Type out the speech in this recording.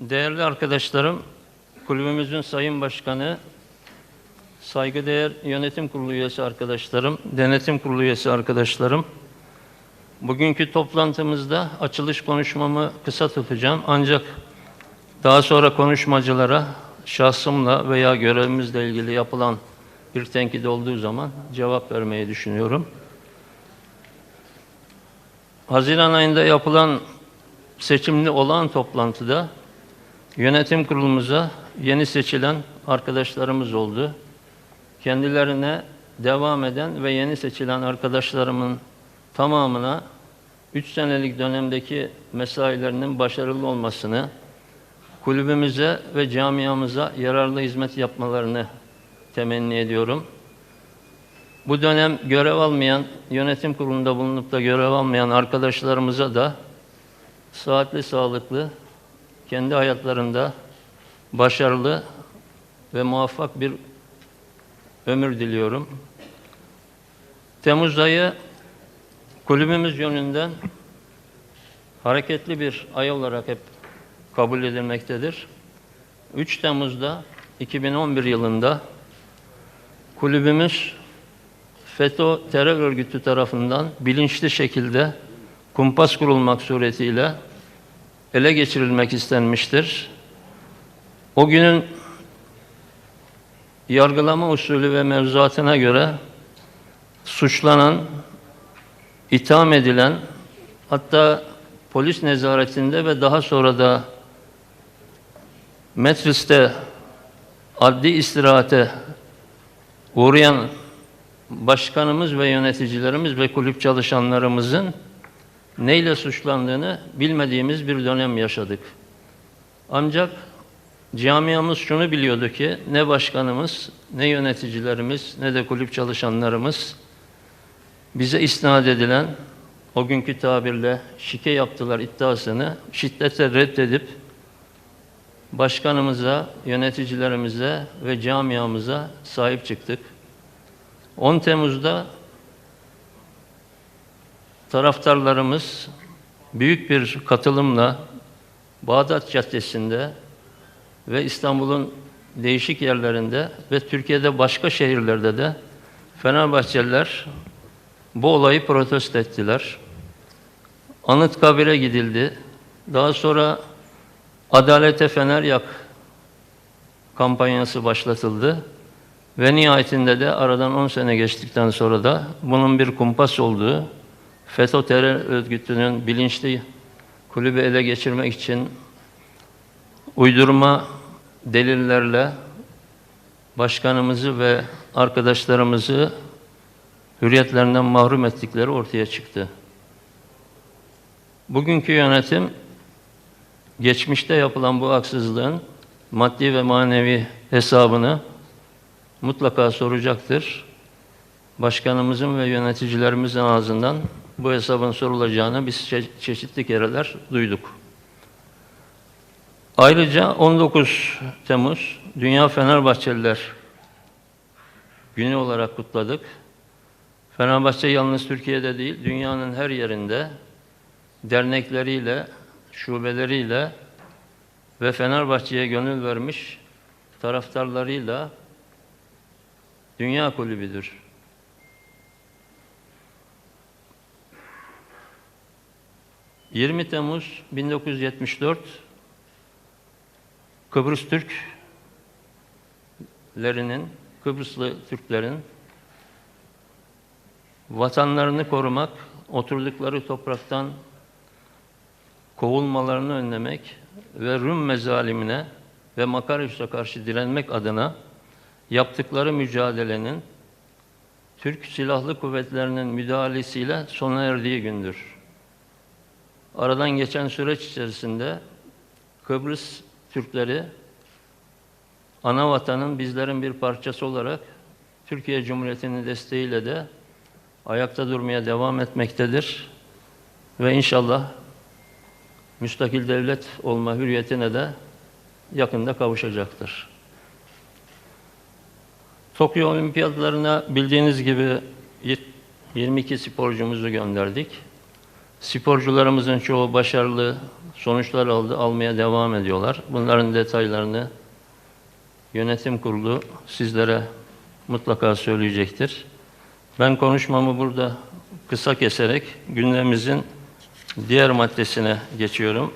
Değerli arkadaşlarım, kulübümüzün sayın başkanı, saygıdeğer yönetim kurulu üyesi arkadaşlarım, denetim kurulu üyesi arkadaşlarım, bugünkü toplantımızda açılış konuşmamı kısa tutacağım. Ancak daha sonra konuşmacılara şahsımla veya görevimizle ilgili yapılan bir tenkit olduğu zaman cevap vermeyi düşünüyorum. Haziran ayında yapılan seçimli olan toplantıda yönetim kurulumuza yeni seçilen arkadaşlarımız oldu. Kendilerine devam eden ve yeni seçilen arkadaşlarımın tamamına 3 senelik dönemdeki mesailerinin başarılı olmasını, kulübümüze ve camiamıza yararlı hizmet yapmalarını temenni ediyorum. Bu dönem görev almayan, yönetim kurulunda bulunup da görev almayan arkadaşlarımıza da saatli, sağlıklı, kendi hayatlarında başarılı ve muvaffak bir ömür diliyorum. Temmuz ayı kulübümüz yönünden hareketli bir ay olarak hep kabul edilmektedir. 3 Temmuz'da 2011 yılında kulübümüz FETÖ terör örgütü tarafından bilinçli şekilde kumpas kurulmak suretiyle ele geçirilmek istenmiştir. O günün yargılama usulü ve mevzuatına göre suçlanan, itham edilen, hatta polis nezaretinde ve daha sonra da Metris'te adli istirahate uğrayan başkanımız ve yöneticilerimiz ve kulüp çalışanlarımızın neyle suçlandığını bilmediğimiz bir dönem yaşadık. Ancak camiamız şunu biliyordu ki ne başkanımız, ne yöneticilerimiz, ne de kulüp çalışanlarımız bize isnat edilen o günkü tabirle şike yaptılar iddiasını şiddetle reddedip başkanımıza, yöneticilerimize ve camiamıza sahip çıktık. 10 Temmuz'da taraftarlarımız büyük bir katılımla Bağdat Caddesi'nde ve İstanbul'un değişik yerlerinde ve Türkiye'de başka şehirlerde de Fenerbahçeliler bu olayı protesto ettiler. Anıtkabir'e gidildi. Daha sonra Adalete Fener Yak kampanyası başlatıldı. Ve nihayetinde de aradan 10 sene geçtikten sonra da bunun bir kumpas olduğu, FETÖ terör örgütünün bilinçli kulübü ele geçirmek için uydurma delillerle başkanımızı ve arkadaşlarımızı hürriyetlerinden mahrum ettikleri ortaya çıktı. Bugünkü yönetim geçmişte yapılan bu haksızlığın maddi ve manevi hesabını mutlaka soracaktır. Başkanımızın ve yöneticilerimizin ağzından bu hesabın sorulacağını biz çe- çeşitli kereler duyduk. Ayrıca 19 Temmuz Dünya Fenerbahçeliler günü olarak kutladık. Fenerbahçe yalnız Türkiye'de değil, dünyanın her yerinde dernekleriyle, şubeleriyle ve Fenerbahçe'ye gönül vermiş taraftarlarıyla dünya kulübüdür. ...20 Temmuz 1974... ...Kıbrıs Türklerinin... ...Kıbrıslı Türklerin... ...vatanlarını korumak... ...oturdukları topraktan... ...kovulmalarını önlemek... ...ve Rum mezalimine... ...ve Makaryos'a karşı direnmek adına... ...yaptıkları mücadelenin... ...Türk Silahlı Kuvvetleri'nin müdahalesiyle sona erdiği gündür. Aradan geçen süreç içerisinde Kıbrıs Türkleri ana vatanın bizlerin bir parçası olarak Türkiye Cumhuriyeti'nin desteğiyle de ayakta durmaya devam etmektedir. Ve inşallah müstakil devlet olma hürriyetine de yakında kavuşacaktır. Tokyo Olimpiyatlarına bildiğiniz gibi 22 sporcumuzu gönderdik. Sporcularımızın çoğu başarılı sonuçlar aldı, almaya devam ediyorlar. Bunların detaylarını yönetim kurulu sizlere mutlaka söyleyecektir. Ben konuşmamı burada kısa keserek gündemimizin diğer maddesine geçiyorum.